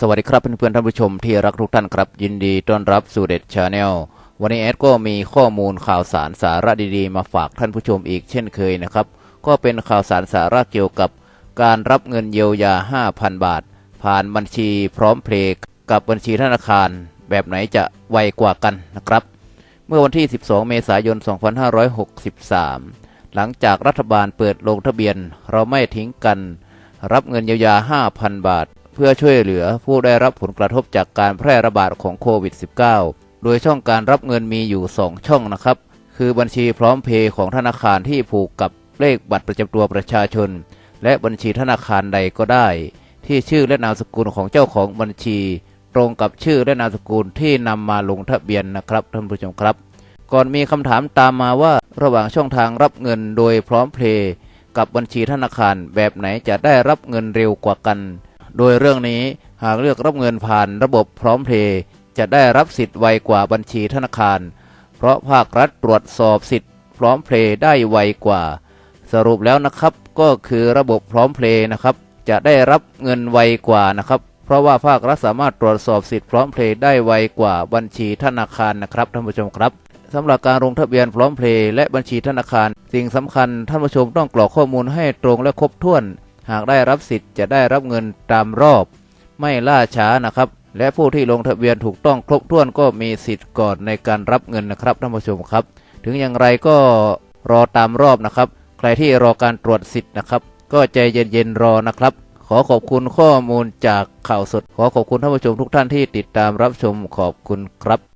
สวัสดีครับเพื่อนๆท่านผู้ชมที่รักทุกท่านครับ ยินดีต้อนรับสู่เด็ดชาแนลวันนี้แอดก็มีข้อมูลข่าวสารสาระดีๆ มาฝากท่านผู้ชมอีกเช่นเคยนะครับ ก็เป็นข่าวสารสาระเกี่ยวกับ การรับเงินเยียวยา 5,000 บาท ผ่านบัญชีพร้อมเพลย์กับบัญชีธนาคาร แบบไหนจะไวกว่ากันนะครับ เมื่อวันที่ 12 เมษายน 2563 หลังจากรัฐบาลเปิดลงทะเบียนเราไม่ทิ้งกัน รับเงินเยียวยา 5,000 บาท เพื่อช่วยเหลือผู้ได้รับผลกระทบจากการแพร่ระบาดของโควิด -19 โดยช่องการรับเงินมีอยู่ 2 ช่องนะครับ คือบัญชีพร้อมเพย์ของธนาคารที่ผูกกับเลขบัตรประจำตัวประชาชน และบัญชีธนาคารใดก็ได้ ที่ชื่อและนามสกุลของเจ้าของบัญชี ตรงกับชื่อและนามสกุลที่นำมาลงทะเบียนนะครับท่านผู้ชมครับ ก่อนมีคำถามตามมาว่าระหว่างช่องทางรับเงินโดยพร้อมเพย์กับบัญชีธนาคารแบบไหนจะได้รับเงินเร็วกว่ากัน โดยเรื่องนี้หากเลือกรับเงินผ่านระบบพร้อมเพย์จะได้รับสิทธิ์ไวกว่าบัญชีธนาคาร เพราะภาครัฐตรวจสอบสิทธิ์พร้อมเพย์ได้ไวกว่า สรุปแล้วนะครับก็คือระบบพร้อมเพย์นะครับ จะได้รับเงินไวกว่านะครับ เพราะว่าภาครัฐสามารถตรวจสอบสิทธิ์พร้อมเพย์ได้ไวกว่าบัญชีธนาคารนะครับท่านผู้ชมครับสำหรับการลงทะเบียนพร้อมเพลย์และบัญชีธนาคาร สิ่งสำคัญท่านผู้ชมต้องกรอกข้อมูลให้ตรงและครบถ้วน หากได้รับสิทธิ์จะได้รับเงินตามรอบ ไม่ล่าช้านะครับ และผู้ที่ลงทะเบียนถูกต้องครบถ้วนก็มีสิทธิ์ก่อนในการรับเงินนะครับท่านผู้ชมครับ ถึงอย่างไรก็รอตามรอบนะครับ ใครที่รอการตรวจสิทธิ์นะครับ ก็ใจเย็นๆรอนะครับ ขอขอบคุณข้อมูลจากข่าวสด ขอขอบคุณท่านผู้ชมทุกท่านที่ติดตามรับชมขอบคุณครับ